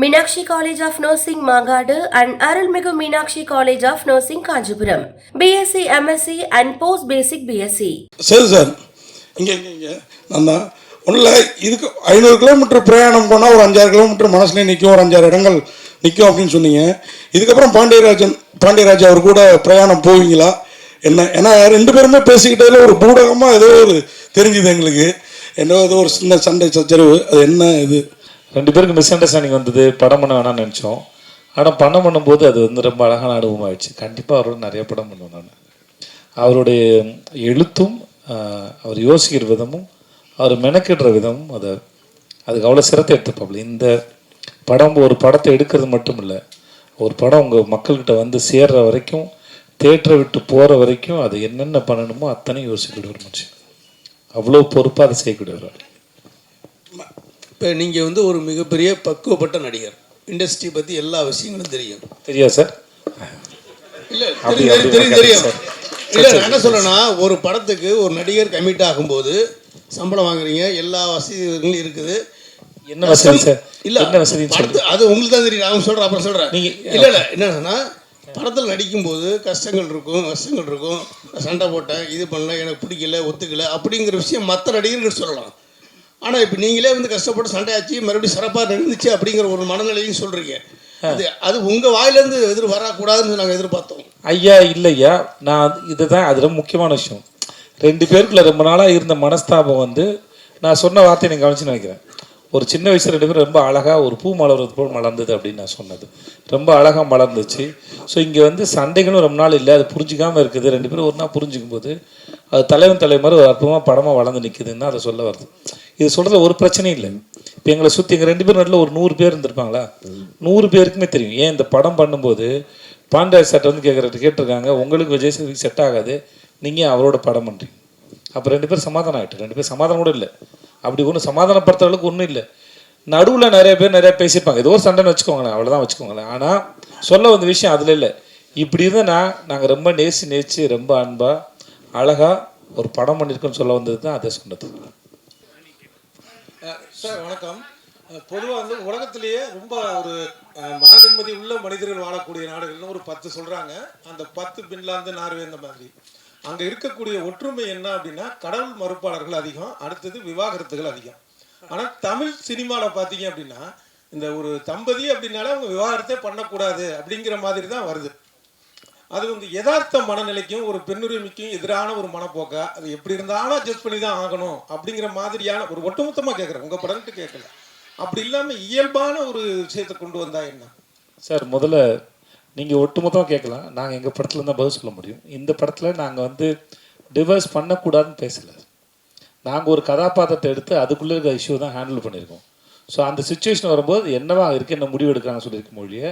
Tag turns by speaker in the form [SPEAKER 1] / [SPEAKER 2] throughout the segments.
[SPEAKER 1] Meenakshi college of nursing Mangadu and Arulmigu Meenakshi college of nursing Kanchipuram. BSc MSc and post basic BSc
[SPEAKER 2] சரி sir. இங்கே இங்கே நான் தான் ஒன்றும் இல்லை இதுக்கு ஐநூறு கிலோமீட்டர் பிரயாணம் போனால் ஒரு அஞ்சாறு கிலோமீட்டர் மனசுலேயே நிற்கும் ஒரு அஞ்சாறு இடங்கள் நிற்கும் அப்படின்னு சொன்னீங்க. இதுக்கப்புறம் பாண்டியராஜன் பாண்டியராஜ் அவர் கூட பிரயாணம் போவீங்களா? என்ன ஏன்னா ரெண்டு பேருமே பேசிக்கிட்டதில் ஒரு பூடகமாக ஏதோ ஒரு தெரிஞ்சுது எங்களுக்கு. என்ன ஏதோ ஒரு சின்ன சண்டை சச்சரவு. அது என்ன இது?
[SPEAKER 3] ரெண்டு பேருக்கு மிஸ் அண்டர்ஸ்டாண்டிங் வந்தது. படம் பண்ண வேணாம்னு நினச்சோம். ஆனால் படம் பண்ணும்போது அது வந்து ரொம்ப அழகான அனுபவம் ஆயிடுச்சு. கண்டிப்பாக அவரோட நிறைய படம் பண்ணுவேன் நான். அவருடைய எழுத்தும் அவர் யோசிக்கிற விதமும் அவர் மெனக்கிடுற விதமும் அதை அதுக்கு அவ்வளோ சிரத்தை எடுத்துப்பாப்புல இந்த படம் ஒரு படத்தை எடுக்கிறது மட்டும் இல்லை ஒரு படம் உங்கள் மக்கள்கிட்ட வந்து சேர்ற வரைக்கும் தேட்டரை விட்டு போகிற வரைக்கும் அது என்னென்ன பண்ணணுமோ அத்தனையும் யோசிக்கக்கூடிய ஒரு மனுஷன். அவ்வளோ பொறுப்பாக அதை செய்யக்கூடியவர்
[SPEAKER 4] இப்போ நீங்கள் வந்து ஒரு மிகப்பெரிய பக்குவப்பட்ட நடிகர். இண்டஸ்ட்ரி பற்றி எல்லா விஷயங்களும் தெரியும்.
[SPEAKER 3] தெரியா சார்?
[SPEAKER 4] இல்லை தெரியும் தெரியும் தெரியும். இல்லை நான் என்ன சொல்றேன்னா ஒரு படத்துக்கு ஒரு நடிகர் கமிட் ஆகும்போது சம்பளம் வாங்குறீங்க எல்லா வசதிகளும் இருக்குது.
[SPEAKER 3] என்ன வசதி சார்?
[SPEAKER 4] இல்ல
[SPEAKER 3] என்ன
[SPEAKER 4] படத்து அது உங்களுக்கு தான் தெரியும் நான் சொல்றேன் அப்புறம் சொல்றேன்.
[SPEAKER 3] நீங்க-
[SPEAKER 4] இல்ல இல்ல என்னன்னா படத்தில் நடிக்கும்போது கஷ்டங்கள் இருக்கும் கஷ்டங்கள் இருக்கும். சண்டை போட்டேன் இது பண்ணல எனக்கு பிடிக்கல ஒத்துக்கல அப்படிங்கிற விஷயம் மற்ற நடிகர்கள் சொல்லலாம். ஆனால் இப்போ நீங்களே வந்து கஷ்டப்பட்டு சண்டையாச்சு மறுபடியும் சிறப்பாக நடந்துச்சு அப்படிங்கிற ஒரு மனநிலையும் சொல்றீங்க. அது அது உங்கள் வாயிலேருந்து எதிர் வரக்கூடாதுன்னு நாங்கள் எதிர்பார்த்தோம்.
[SPEAKER 3] ஐயா இல்லையா? நான் இதுதான் அது ரொம்ப முக்கியமான விஷயம். ரெண்டு பேருக்குள்ள ரொம்ப நாளாக இருந்த மனஸ்தாபம் வந்து நான் சொன்ன வார்த்தையை நீங்கள் கவனிச்சு நினைக்கிறேன். ஒரு சின்ன வயசுல ரெண்டு பேரும் ரொம்ப அழகாக ஒரு பூ மலர்றது போல் மலர்ந்தது அப்படின்னு நான் சொன்னது. ரொம்ப அழகாக மலர்ந்துச்சு. ஸோ இங்கே வந்து சண்டைகளும் ரொம்ப நாள் இல்லை அது புரிஞ்சிக்காமல் இருக்குது. ரெண்டு பேரும் ஒரு நாள் புரிஞ்சுக்கும் போது அது தலைவன் தலைமுறை ஒரு அற்புதமாக படமாக வளர்ந்து நிற்குதுன்னு தான் அதை சொல்ல வருது. இது சொல்கிறது ஒரு பிரச்சனையும் இல்லை. இப்போ எங்களை சுற்றி எங்கள் ரெண்டு பேரும் நடுவில் ஒரு நூறு பேர் இருந்திருப்பாங்களா? நூறு பேருக்குமே தெரியும். ஏன் இந்த படம் பண்ணும்போது பாண்டியராஜ் சட்டை வந்து கேட்குற கேட்டிருக்காங்க உங்களுக்கு விஜய் சேதுக்கு செட் ஆகாது. நீங்கள் அவரோட படம் பண்ணுறீங்க அப்போ ரெண்டு பேரும் சமாதானம் ஆகிட்டு ரெண்டு பேரும் சமாதானம் கூட இல்லை. அப்படி ஒன்றும் சமாதானப்படுத்துற அளவுக்கு ஒன்றும் இல்லை. நடுவில் நிறைய பேர் நிறைய பேசியிருப்பாங்க. ஏதோ ஒரு சண்டைன்னு வச்சுக்கோங்களேன். அவ்வளோதான் வச்சுக்கோங்களேன். ஆனால் சொல்ல வந்த விஷயம் அதில் இல்லை. இப்படி இருந்தால் நாங்கள் ரொம்ப நேசி நேசி ரொம்ப அன்பாக அழகாக ஒரு படம் பண்ணியிருக்குன்னு சொல்ல வந்தது தான் அதை சொன்னது.
[SPEAKER 5] சார் வணக்கம். பொதுவாக வந்து உலகத்திலேயே ரொம்ப ஒரு மன நிம்மதி உள்ள மனிதர்கள் வாழக்கூடிய நாடுகள்னு ஒரு பத்து சொல்றாங்க. அந்த பத்து பின்லாந்து நார்வே இந்த மாதிரி. அங்க இருக்கக்கூடிய ஒற்றுமை என்ன அப்படின்னா கடவுள் மறுப்பாளர்கள் அதிகம் அடுத்தது விவாகரத்துகள் அதிகம். ஆனால் தமிழ் சினிமாவில் பார்த்தீங்க அப்படின்னா இந்த ஒரு தம்பதி அப்படின்னாலே அவங்க விவாகரத்தே பண்ணக்கூடாது அப்படிங்கிற மாதிரி தான் வருது. அது வந்து யதார்த்த மனநிலைக்கும் ஒரு பெண்ணுரிமைக்கும் எதிரான ஒரு மனப்போக்கா? அது எப்படி இருந்தாலும் அட்ஜஸ்ட் பண்ணி தான் ஆகணும் அப்படிங்கிற மாதிரியான ஒரு ஒட்டுமொத்தமாக கேட்குறேன் உங்கள் படம்ட்டு கேட்கல அப்படி இல்லாமல் இயல்பான ஒரு விஷயத்தை கொண்டு வந்தா என்ன?
[SPEAKER 3] சார் முதல்ல நீங்கள் ஒட்டுமொத்தமாக கேட்கலாம் நாங்கள் எங்கள் படத்தில் தான் பதில் சொல்ல முடியும். இந்த படத்தில் நாங்கள் வந்து டிவர்ஸ் பண்ணக்கூடாதுன்னு பேசலை. நாங்கள் ஒரு கதாபாத்திரத்தை எடுத்து அதுக்குள்ளே இருக்கிற இஷ்யூ தான் ஹேண்டில் பண்ணியிருக்கோம். ஸோ அந்த சுச்சுவேஷன் வரும்போது என்னவா இருக்குது என்ன முடிவு எடுக்கிறாங்க சொல்லியிருக்க மொழியை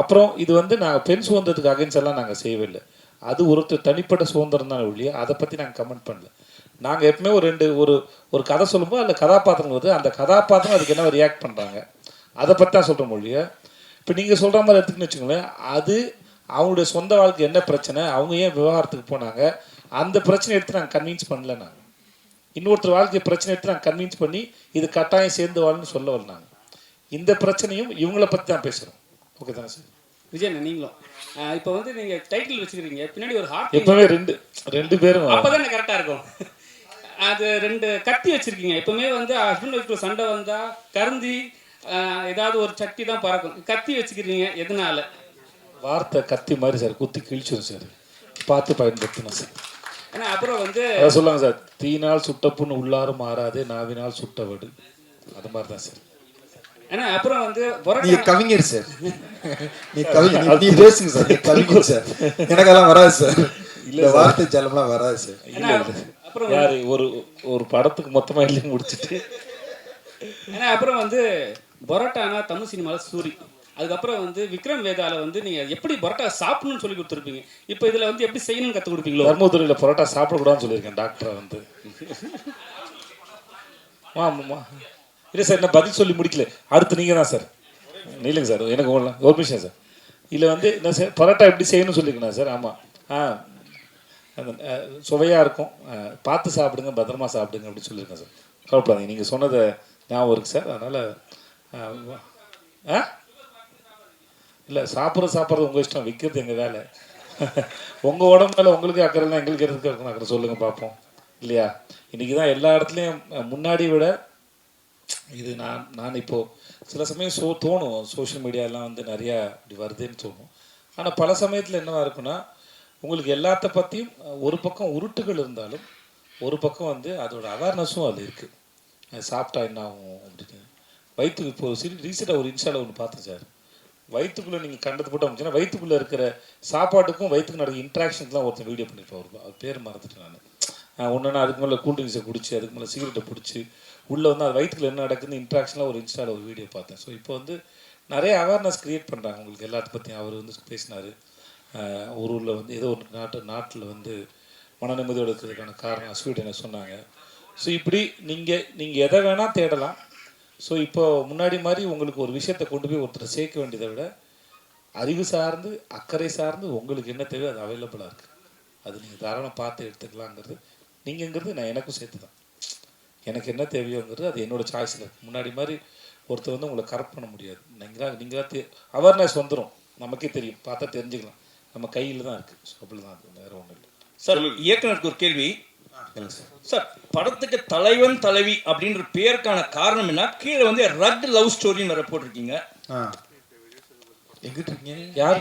[SPEAKER 3] அப்புறம் இது வந்து நாங்கள் பெண் சுதந்திரத்துக்கு அகைன்ஸ் எல்லாம் நாங்கள் செய்யவில்லை. அது ஒருத்தர் தனிப்பட்ட சுதந்திரம் தான் ஒழிய அதை பற்றி நாங்கள் கமெண்ட் பண்ணல. நாங்கள் எப்பவுமே ஒரு ரெண்டு ஒரு ஒரு கதை சொல்லும்போது அதில் கதாபாத்திரம் வருது. அந்த கதாபாத்திரம் அதுக்கு என்ன ரியாக்ட் பண்ணுறாங்க அதை பற்றி தான் சொல்கிற மொழியை இப்போ நீங்கள் சொல்கிற மாதிரி எடுத்துக்கணும்னு வச்சுக்கோங்களேன் அது அவங்களுடைய சொந்த வாழ்க்கை என்ன பிரச்சனை? அவங்க ஏன் விவகாரத்துக்கு போனாங்க? அந்த பிரச்சனை எடுத்து நாங்கள் கன்வின்ஸ் பண்ணல நாங்கள் இன்னொருத்தர் வாழ்க்கை பிரச்சனை எடுத்து நாங்கள் கன்வின்ஸ் பண்ணி இது கட்டாயம் சேர்ந்து வாழ்னு சொல்ல வரல நாங்கள் இந்த பிரச்சனையும் இவங்கள பற்றி தான் பேசுகிறோம் ஓகே தானே சார்?
[SPEAKER 6] விஜய் நீங்களும். இப்போ வந்து நீங்க டைட்டில் வச்சுக்கிறீங்க பின்னாடி ஒரு ஹார்ட்
[SPEAKER 3] எப்பவுமே ரெண்டு ரெண்டு பேரும்
[SPEAKER 6] அப்பதான் கரெக்டா இருக்கும். அது ரெண்டு கத்தி வச்சிருக்கீங்க. எப்பவுமே வந்து ஹஸ்பண்ட் ஒய்ஃப்ல சண்டை வந்தா கருந்தி ஏதாவது ஒரு சட்டி தான் பறக்கும். கத்தி வச்சுக்கிறீங்க எதனால?
[SPEAKER 3] வார்த்தை கத்தி மாதிரி சார் குத்தி கிழிச்சிடும் சார். பார்த்து பயன்படுத்தணும் சார்.
[SPEAKER 6] ஏன்னா அப்புறம் வந்து
[SPEAKER 3] சொல்லுவாங்க சார் தீனால் சுட்ட புண்ணு உள்ளாரும் மாறாது நாவினால் சுட்ட வடு. அது மாதிரி தான் சார்.
[SPEAKER 6] ஏன்னா அப்புறம் வந்து
[SPEAKER 7] நீங்க
[SPEAKER 6] பொரோட்டா
[SPEAKER 7] கவிஞர் சார் நீ கவிஞர் நீ- பேசுங்க சார் நீ கவிஞர் சார் எனக்கெல்லாம் வராது சார் இந்த வார்த்தை ஜலம்லாம் வராது சார்
[SPEAKER 6] ஏன்னா அப்புறம்
[SPEAKER 3] யாரு ஒரு ஒரு படத்துக்கு மொத்தமா எழுதி முடிச்சிட்டு.
[SPEAKER 6] ஏன்னா அப்புறம் வந்து பரோட்டானா தமிழ் சினிமாவில் சூரி. அதுக்கப்புறம் வந்து விக்ரம் வேதால வந்து நீங்க எப்படி பரோட்டா சாப்பிடணும்னு சொல்லி கொடுத்துருப்பீங்க. இப்போ இதுல வந்து எப்படி செய்யணும்னு கற்றுக் கொடுப்பீங்களோ?
[SPEAKER 3] தர்மபுரியில் பரோட்டா சாப்பிடக்கூடாதுன்னு சொல்லியிருக்கேன் டாக்டரை வந்து. ஆமாம்மா இல்லை சார் என்ன பதில் சொல்லி முடிக்கல. அடுத்து நீங்கள் தான் சார் இல்லைங்க சார் எனக்கு ஒரு நிமிஷம் சார். இல்லை வந்து என்ன சார் பரோட்டா எப்படி செய்யணும்னு சொல்லியிருக்கேன் சார் ஆமாம் ஆ அந்த சுவையாக இருக்கும். பார்த்து சாப்பிடுங்க பத்திரமா சாப்பிடுங்க அப்படின்னு சொல்லியிருக்கேன் சார். கவலைப்படாதீங்க. நீங்கள் சொன்னதை ஞாபகம் இருக்குது சார். அதனால் ஆ? இல்லை சாப்பிட்ற சாப்பிட்றது உங்கள் இஷ்டம். விற்கிறது எங்கள் வேலை. உங்கள் உடம்பு மேலே உங்களுக்கு அக்கறைலாம் எங்களுக்கு இருக்கிறதுக்கு அக்கறை சொல்லுங்கள் பார்ப்போம். இல்லையா? இன்றைக்கி தான் எல்லா இடத்துலையும் முன்னாடி விட இது நான் நான் இப்போது சில சமயம் சோ தோணும். சோஷியல் மீடியாலாம் வந்து நிறையா இப்படி வருதுன்னு தோணும். ஆனால் பல சமயத்தில் என்னவா இருக்குன்னா உங்களுக்கு எல்லாத்த பற்றியும் ஒரு பக்கம் உருட்டுகள் இருந்தாலும் ஒரு பக்கம் வந்து அதோட அவேர்னஸும் அது இருக்குது சாப்பிட்டா என்ன ஆகும் அப்படின்னு. வயிற்றுக்கு இப்போ சிறு ரீசெண்டாக ஒரு இன்ஸ்டாவில் ஒன்று பார்த்தேன் சார் வயிற்றுக்குள்ளே நீங்கள் கண்டது போட்டு அமைச்சுன்னா வயிற்றுக்குள்ளே இருக்கிற சாப்பாட்டுக்கும் வயிற்றுக்கு நடக்கிற இன்ட்ராக்ஷன்ஸ்லாம் ஒருத்தன் வீடியோ பண்ணியிருப்பான். அவர் பேர் மறந்துட்டேன் நான். ஒன்றுனா அதுக்கு மேலே கூல்ட்ரிங்ஸை குடிச்சு அதுக்கு மேலே சிகரெட்டை பிடிச்சி உள்ளே வந்து அது வயிற்றுக்குள்ள என்ன நடக்குதுன்னு இன்ட்ராக்ஷனில் ஒரு இன்ஸ்டாவில் ஒரு வீடியோ பார்த்தேன். ஸோ இப்போ வந்து நிறைய அவேர்னஸ் க்ரியேட் பண்ணுறாங்க உங்களுக்கு எல்லாத்த பற்றியும் அவர் வந்து பேசினார். ஒரு ஊரில் வந்து ஏதோ ஒரு நாட்டு நாட்டில் வந்து மன நிம்மதியோடு இருக்கிறதுக்கான காரணம் என்ன சொன்னாங்க. ஸோ இப்படி நீங்கள் நீங்கள் எதை வேணால் தேடலாம். ஸோ இப்போ முன்னாடி மாதிரி உங்களுக்கு ஒரு விஷயத்தை கொண்டு போய் ஒருத்தரை சேர்க்க வேண்டியதை விட அறிவு சார்ந்து அக்கறை சார்ந்து உங்களுக்கு என்ன தேவையோ அது அவைலபிளாக இருக்குது அது நீங்கள் தாராளம் பார்த்து எடுத்துக்கலாங்கிறது. நீங்கள்ங்கிறது நான் எனக்கும் சேர்த்து தான் எனக்கு என்ன தேவையோங்கிறது அது என்னோட சாய்ஸில் இருக்குது முன்னாடி மாதிரி ஒருத்தர் வந்து உங்களை கரெக்ட் பண்ண முடியாது. நீங்களா நீங்களா தே அவேர்னஸ் வந்துடும் நமக்கே தெரியும். பார்த்தா தெரிஞ்சுக்கலாம். நம்ம கையில் தான் இருக்குது ஸோ அப்படி தான் அது வேறு ஒன்றும் இல்லை.
[SPEAKER 8] சார் இயக்குனருக்கு ஒரு கேள்வி. சார் படத்துக்கு தலைவன் தலைவி அப்படின்ற பேருக்கான காரணம் என்ன? கீழே வந்து ரட் லவ் ஸ்டோரின்னு வர போட்டிருக்கீங்க.
[SPEAKER 3] யார்?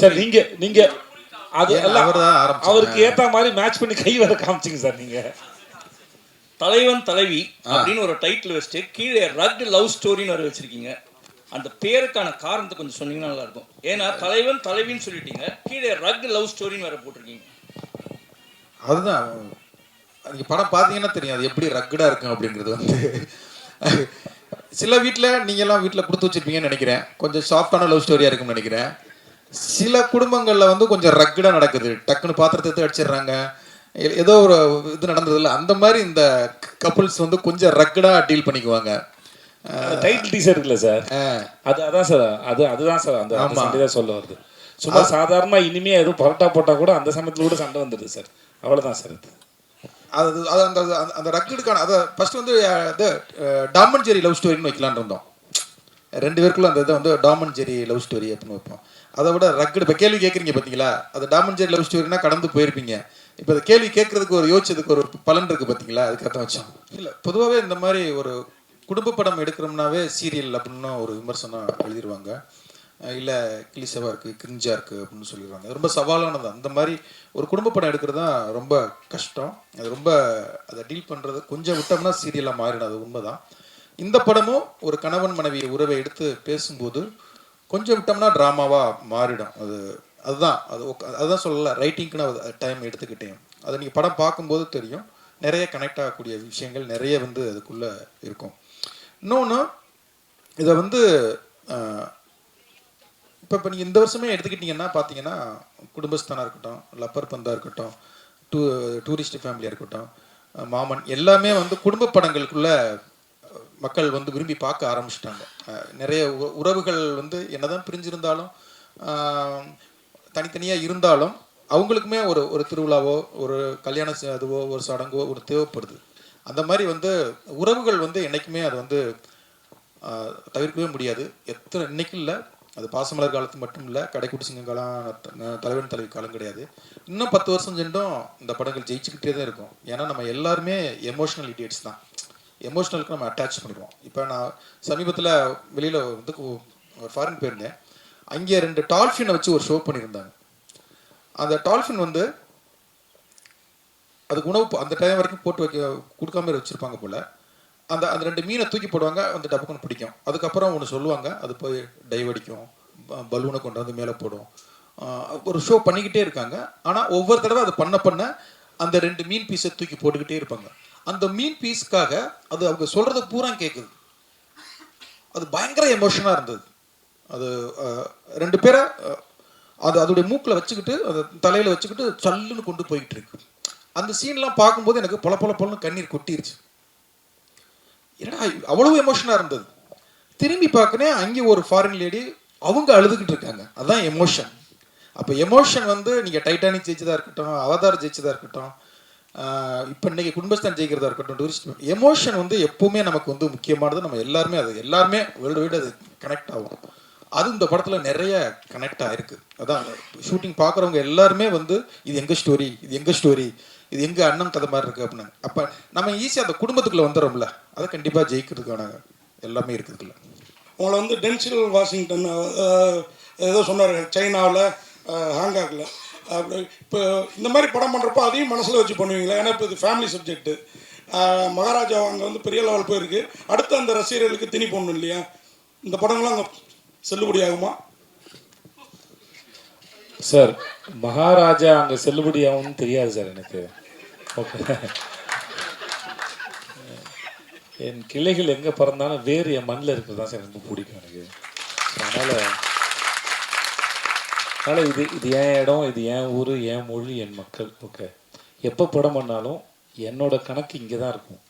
[SPEAKER 3] சார் நீங்க நீங்க அது எல்லாம்? அவருக்கு ஏத்த மாதிரி மேட்ச் பண்ணி கை வர காமிச்சிங்க சார் நீங்க.
[SPEAKER 8] தலைவன் தலைவி அப்படின்னு ஒரு டைட்டில் வச்சுட்டு கீழே ரட் லவ் ஸ்டோரின்னு வர வச்சிருக்கீங்க. அந்த பேருக்கான காரணத்தை கொஞ்சம் சொன்னீங்கன்னா நல்லா இருக்கும். ஏன்னா தலைவன் தலைவின்னு சொல்லிட்டீங்க. கீழே ரட் லவ் ஸ்டோரின்னு வர போட்டிருக்கீங்க.
[SPEAKER 7] அதுதான். நீங்க படம் பார்த்தீங்கன்னா தெரியும். அது எப்படி ரக்கடா இருக்கும் அப்படிங்கிறது வந்து. சில வீட்டில் நீங்கெல்லாம் வீட்டில் கொடுத்து வச்சிருப்பீங்கன்னு நினைக்கிறேன். கொஞ்சம் சாஃப்டான லவ் ஸ்டோரியா இருக்கும்னு நினைக்கிறேன். சில குடும்பங்களில் வந்து கொஞ்சம் ரக்கடா நடக்குது. டக்குன்னு பாத்திரத்தை எடுத்து அடிச்சிடுறாங்க. ஏதோ ஒரு இது நடந்ததில்ல. அந்த மாதிரி இந்த கப்புள்ஸ் வந்து கொஞ்சம் ரக்கடா டீல் பண்ணிக்குவாங்க.
[SPEAKER 3] டைட்டில் டீசர் இருக்குல்ல சார்? அது அதான் சார் அது அதுதான் சார் அந்த. சண்டை தான் சொல்ல வருது. சும்மா சாதாரணமா இனிமே எதுவும் பரோட்டா போட்டா கூட அந்த சமயத்துல கூட சண்டை வந்துடுது சார். அவ்வளவுதான் சார் அது
[SPEAKER 7] அது அது அந்த அந்த- ரக்கடுக்கான அதை ஃபர்ஸ்ட் வந்து இது டாமன் ஜெரி லவ் ஸ்டோரின்னு வைக்கலான்னு இருந்தோம். ரெண்டு பேருக்குள்ள அந்த இதை வந்து டாமன் ஜெரி லவ் ஸ்டோரி அப்படின்னு வைப்போம். அதை விட ரக்கடு இப்போ கேள்வி கேட்குறீங்க பார்த்தீங்களா அது டாமன் ஜெரி லவ் ஸ்டோரினா கடந்து போயிருப்பீங்க. இப்போ இந்த கேள்வி கேட்கறதுக்கு ஒரு யோசிச்சதுக்கு ஒரு பலன் இருக்கு பார்த்தீங்களா அதுக்காக வச்சோம் இல்லை பொதுவாகவே இந்த மாதிரி ஒரு குடும்ப படம் எடுக்கிறோம்னாவே சீரியல் அப்படின்னு ஒரு விமர்சனம் எழுதிருவாங்க. இல்லை கிளிசவாக இருக்குது கிரிஞ்சாக இருக்குது அப்படின்னு சொல்லிடுவாங்க ரொம்ப சவாலானது. அந்த மாதிரி ஒரு குடும்ப படம் எடுக்கிறது தான் ரொம்ப கஷ்டம். அது ரொம்ப அதை டீல் பண்ணுறது கொஞ்சம் விட்டோம்னா சீரியலாக மாறிடும். அது உண்மைதான். இந்த படமும் ஒரு கணவன் மனைவி உறவை எடுத்து பேசும்போது கொஞ்சம் விட்டோம்னா ட்ராமாவாக மாறிடும். அது அதுதான் அது அதுதான் சொல்லல ரைட்டிங்க்குன்னு டைம் எடுத்துக்கிட்டேன். அதை நீங்கள் படம் பார்க்கும்போது தெரியும். நிறைய கனெக்ட் ஆகக்கூடிய விஷயங்கள் நிறைய வந்து அதுக்குள்ளே இருக்கும். இன்னொன்று இதை வந்து இப்போ இப்போ நீங்கள் இந்த வருஷமே எடுத்துக்கிட்டிங்கன்னா பார்த்தீங்கன்னா குடும்பஸ்தானாக இருக்கட்டும் லப்பர் பந்தாக இருக்கட்டும் டூ டூரிஸ்ட் ஃபேமிலியாக இருக்கட்டும் மாமன் எல்லாமே வந்து குடும்ப படங்களுக்குள்ள மக்கள் வந்து விரும்பி பார்க்க ஆரம்பிச்சிட்டாங்க. நிறைய உ- உறவுகள் வந்து என்னதான் பிரிஞ்சிருந்தாலும் தனித்தனியாக இருந்தாலும் அவங்களுக்குமே ஒரு ஒரு திருவிழாவோ ஒரு கல்யாண அதுவோ ஒரு சடங்கோ ஒரு தேவைப்படுது. அந்த மாதிரி வந்து உறவுகள் வந்து என்றைக்குமே அது வந்து தவிர்க்கவே முடியாது. எத்தனை இன்னைக்கு இல்லை. அது பாசமலர் காலத்து மட்டும் இல்லை. கடைக்குட்டி சிங்கம் காலம் த- தலைவன் தலைவி காலம் கிடையாது. இன்னும் பத்து வருஷம் சென்றும் இந்த படங்கள் ஜெயிச்சுக்கிட்டே தான் இருக்கும். ஏன்னா நம்ம எல்லாருமே எமோஷனல் இடியட்ஸ் தான். எமோஷனலுக்கு நம்ம அட்டாச் பண்ணிடுவோம். இப்போ நான் சமீபத்தில் வெளியில் வந்து ஒரு ஃபாரின் போயிருந்தேன். அங்கே ரெண்டு டால்ஃபினை வச்சு ஒரு ஷோ பண்ணியிருந்தாங்க. அந்த டால்ஃபின் வந்து அதுக்கு உணவு அந்த டைம் வரைக்கும் போட்டு வைக்க கொடுக்காம வச்சுருப்பாங்க போல். அந்த அந்த ரெண்டு மீனை தூக்கி போடுவாங்க அந்த டப்புக்குன்னு பிடிக்கும். அதுக்கப்புறம் ஒன்று சொல்லுவாங்க அது போய் டைவ் அடிக்கும் ப- பலூனை கொண்டு வந்து மேலே போடும். ஒரு ஷோ பண்ணிக்கிட்டே இருக்காங்க. ஆனால் ஒவ்வொரு தடவை அது பண்ண பண்ண அந்த ரெண்டு மீன் பீஸை தூக்கி போட்டுக்கிட்டே இருப்பாங்க. அந்த மீன் பீஸ்க்காக அது அவங்க சொல்கிறது பூரா கேட்குது அது பயங்கர எமோஷனாக இருந்தது. அது ரெண்டு பேரை அது அதோடைய மூக்கில் வச்சுக்கிட்டு அதை தலையில் வச்சுக்கிட்டு சல்லுன்னு கொண்டு போய்கிட்டு இருக்கு. அந்த சீன்லாம் பார்க்கும்போது எனக்கு பொல பொல பொலன்னு கண்ணீர் கொட்டிருச்சு. என்னடா அவ்வளவு எமோஷனாக இருந்தது. திரும்பி பார்க்கனே அங்கே ஒரு ஃபாரின் லேடி அவங்க அழுதுகிட்டு இருக்காங்க. அதுதான் எமோஷன் அப்போ எமோஷன் வந்து நீங்கள் டைட்டானிக் ஜெயிச்சதாக இருக்கட்டும் அவதார் ஜெயிச்சதாக இருக்கட்டும் இப்போ இன்னைக்கு குடும்பஸ்தான் ஜெயிக்கிறதா இருக்கட்டும் டூரிஸ்ட் எமோஷன் வந்து எப்பவுமே நமக்கு வந்து முக்கியமானது. நம்ம எல்லாருமே அது எல்லாருமே வேர்ல்டு வைடு அது கனெக்ட் ஆகும். அது இந்த படத்தில் நிறைய கனெக்ட் ஆயிருக்கு. அதான் ஷூட்டிங் பார்க்குறவங்க எல்லாருமே வந்து இது எங்கள் ஸ்டோரி இது எங்கள் ஸ்டோரி இது எங்கள் அண்ணன் கதை மாதிரி இருக்குது அப்படின்னு. அப்போ நம்ம ஈஸியாக அந்த குடும்பத்துக்குள்ளே வந்துடும்ல அதை கண்டிப்பாக ஜெயிக்கிறதுக்கான எல்லாமே இருக்குதுல்ல
[SPEAKER 2] உங்களை வந்து டென்சில் வாஷிங்டன் ஏதோ சொன்னார் சைனாவில் ஹாங்காங்கில் அப்படி இப்போ இந்த மாதிரி படம் பண்ணுறப்போ அதையும் மனசில் வச்சு பண்ணுவீங்களா? ஏன்னா இப்போ இது ஃபேமிலி சப்ஜெக்ட்டு மகாராஜா அங்கே வந்து பெரிய லெவல் போயிருக்கு. அடுத்து அந்த ரசிகர்களுக்கு திணி போடணும் இல்லையா? இந்த படங்கள்லாம் அங்கே செல்லுபடியாகுமா?
[SPEAKER 3] சார் மகாராஜா அங்கே செல்லுபடி தெரியாது சார் எனக்கு. ஓகே. என் கிளைகள் எங்கே பிறந்தாலும் வேறு என் மண்ணில் இருக்கிறது தான் சார் ரொம்ப பிடிக்கும் எனக்கு. அதனால் அதனால் இது இது என் இடம் இது என் ஊர் என் மொழி என் மக்கள். ஓகே. எப்போ படம் பண்ணாலும் என்னோட கணக்கு இங்கே தான் இருக்கும்.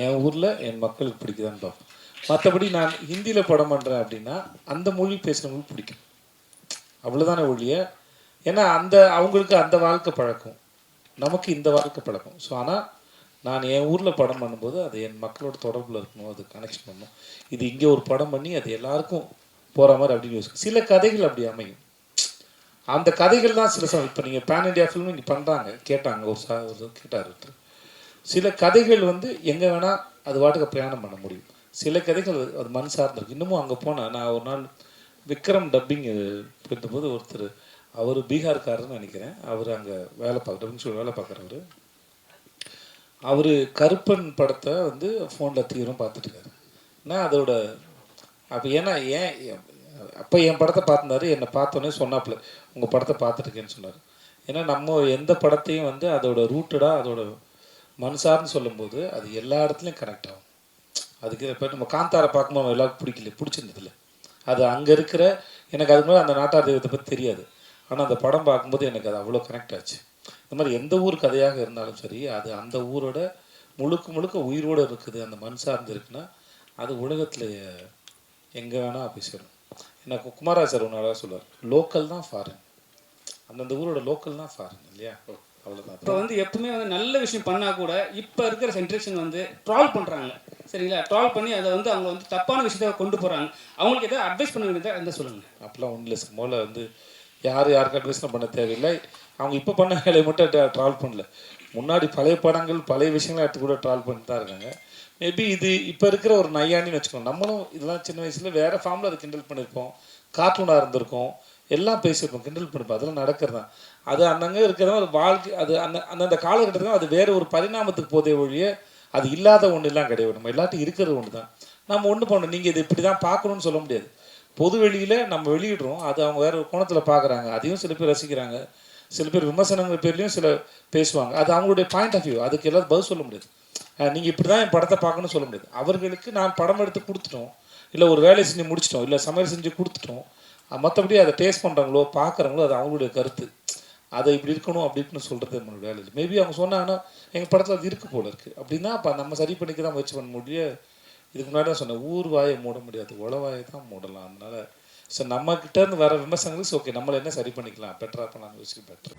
[SPEAKER 3] என் ஊரில் என் மக்களுக்கு பிடிக்குதான்னு பார்ப்போம். மற்றபடி நான் ஹிந்தியில் படம் பண்ணுறேன் அப்படின்னா அந்த மொழி பேசுகிறவங்களுக்கு பிடிக்கும். அவ்வளோதானே ஒழிய ஏன்னா அந்த அவங்களுக்கு அந்த வாழ்க்கை பழக்கம். நமக்கு இந்த வாழ்க்கை பழக்கம். ஸோ ஆனால் நான் என் ஊரில் படம் பண்ணும்போது அது என் மக்களோட தொடர்பில் இருக்கணும் அது கனெக்ஷன் பண்ணணும். இது இங்கே ஒரு படம் பண்ணி அது எல்லாருக்கும் போகிற மாதிரி அப்படின்னு யோசிக்கும் சில கதைகள் அப்படி அமையும். அந்த கதைகள் தான் சில சமயம் இப்போ நீங்கள் பேன் இண்டியா ஃபிலிம் இங்கே பண்ணுறாங்க கேட்டாங்க ஒரு சா ஒரு கேட்டார் ஒருத்தர். சில கதைகள் வந்து எங்கே வேணால் அது வாட்டுக்கு பிரயாணம் பண்ண முடியும். சில கதைகள் அது- மண் சார்ந்திருக்கு இன்னமும் அங்கே போனேன் நான் ஒரு நாள் விக்ரம் டப்பிங் போயிருந்தபோது ஒருத்தர் அவர் பீகார்காரர்னு நினைக்கிறேன். அவர் அங்கே வேலை பார்க்க டப்பிங் சொல்லி வேலை பார்க்குறவர் அவர் கருப்பன் படத்தை வந்து ஃபோனில் தீவிரம் பார்த்துட்டு இருக்காரு நான் அதோட அப்போ ஏன்னா ஏன் அப்போ என் படத்தை பார்த்துருந்தாரு என்னை பார்த்தோன்னே சொன்னாப்புல உங்கள் படத்தை பார்த்துருக்கேன்னு சொன்னார். ஏன்னா நம்ம எந்த படத்தையும் வந்து அதோட ரூட்டடாக அதோட மனசார்னு சொல்லும்போது அது எல்லா இடத்துலையும் கனெக்ட் ஆகும். அதுக்கு இப்போ நம்ம காந்தாரை பார்க்கும்போது எல்லாருக்கும் பிடிக்கல பிடிச்சிருந்ததில்ல. அது அங்கே இருக்கிற எனக்கு அதுக்கு மேலே அந்த நாட்டார் தெய்வத்தை பற்றி தெரியாது. ஆனால் அந்த படம் பார்க்கும்போது எனக்கு அது அவ்வளோ கனெக்ட் ஆச்சு. இந்த மாதிரி எந்த ஊர் கதையாக இருந்தாலும் சரி அது அந்த ஊரோட முழுக்க முழுக்க உயிரோடு இருக்குது அந்த மண் சார்ந்து இருக்குன்னா அது உலகத்தில் எங்கே வேணால் போய் சேரும். ஏன்னா கு- குமாரா சார் சொல்லுவார் லோக்கல் தான் ஃபாரின் அந்தந்த ஊரோட லோக்கல் தான் ஃபாரின் இல்லையா? அவ்வளோதான்
[SPEAKER 6] இப்போ வந்து எப்பவுமே வந்து நல்ல விஷயம் பண்ணால் கூட இப்போ இருக்கிற சென்ட்ரேஷன் வந்து ட்ரால் பண்ணுறாங்க சரிங்களா? ட்ரால் பண்ணி அதை வந்து அவங்க வந்து தப்பான விஷயத்த கொண்டு போகிறாங்க அவங்களுக்கு எதாவது அட்வைஸ் பண்ண வேண்டியதாக இருந்தால் சொல்லுங்க.
[SPEAKER 3] அப்படிலாம் ஒன்றும் இல்லை சார். முதல்ல வந்து யார் யாருக்கு அட்வைஸ்லாம் பண்ண தேவையில்லை. அவங்க இப்போ பண்ண வேலையை மட்டும் ட்ரால் பண்ணல. முன்னாடி பழைய படங்கள் பழைய விஷயங்களை எடுத்து கூட ட்ரால் பண்ணிட்டு தான் இருக்காங்க. மேபி இது இப்போ இருக்கிற ஒரு நையாண்டின்னு வச்சுக்கோங்க. நம்மளும் இதெல்லாம் சின்ன வயசில் வேறு ஃபார்மில் அதை கிண்டல் பண்ணியிருப்போம். கார்ட்டூனாக இருந்திருக்கோம். எல்லாம் பேசியிருப்போம். கிண்டல் பண்ணிருப்போம் அதெல்லாம் நடக்கிறது? தான் அது அங்கங்கே இருக்கிறதா அது வாழ்க்கை அது அந்த அந்தந்த காலகட்டத்தில் அது வேறு ஒரு பரிணாமத்துக்கு போதே ஒழிய அது இல்லாத ஒன்றுலாம் கிடையாது. நம்ம எல்லாத்தையும் இருக்கிறது ஒன்று தான் நம்ம ஒன்று பண்ணணும். நீங்கள் இது இப்படி தான் பார்க்கணும்னு சொல்ல முடியாது. பொது வெளியில் நம்ம வெளியிடுறோம். அது அவங்க வேறு கோணத்தில் பார்க்குறாங்க. அதையும் சில பேர் ரசிக்கிறாங்க. சில பேர் விமர்சனங்கள் பேர்லையும் சில பேசுவாங்க. அது அவங்களுடைய பாயிண்ட் ஆஃப் வியூ அதுக்கு எல்லாரும் பதில் சொல்ல முடியாது. நீங்கள் இப்படி தான் என் படத்தை பார்க்கணும்னு சொல்ல முடியாது. அவர்களுக்கு நான் படம் எடுத்து கொடுத்துட்டோம். இல்லை ஒரு வேலையை செஞ்சு முடிச்சிட்டோம். இல்லை சமையல் செஞ்சு கொடுத்துட்டோம். மற்றபடி அதை டேஸ்ட் பண்ணுறாங்களோ பார்க்குறாங்களோ அது அவங்களுடைய கருத்து. அதை இப்படி இருக்கணும் அப்படி இருக்குன்னு சொல்கிறது நம்மளோட வேலை இல்லை. மேபி அவங்க சொன்னாங்கன்னா எங்கள் படத்தில் அது இருக்கு போல இருக்குது அப்படின்னா அப்போ நம்ம சரி பண்ணிக்க தான் முயற்சி பண்ண முடிய இதுக்கு முன்னாடி தான் சொன்னேன் ஊர் வாயை மூட முடியாது உளவாயை தான் மூடலாம். அதனால ஸோ நம்ம கிட்ட இருந்து வர விமர்சனங்களுக்கு ஓகே நம்மளை என்ன சரி பண்ணிக்கலாம் பெட்டராக பண்ணலாம் யோசிக்க பெட்டர்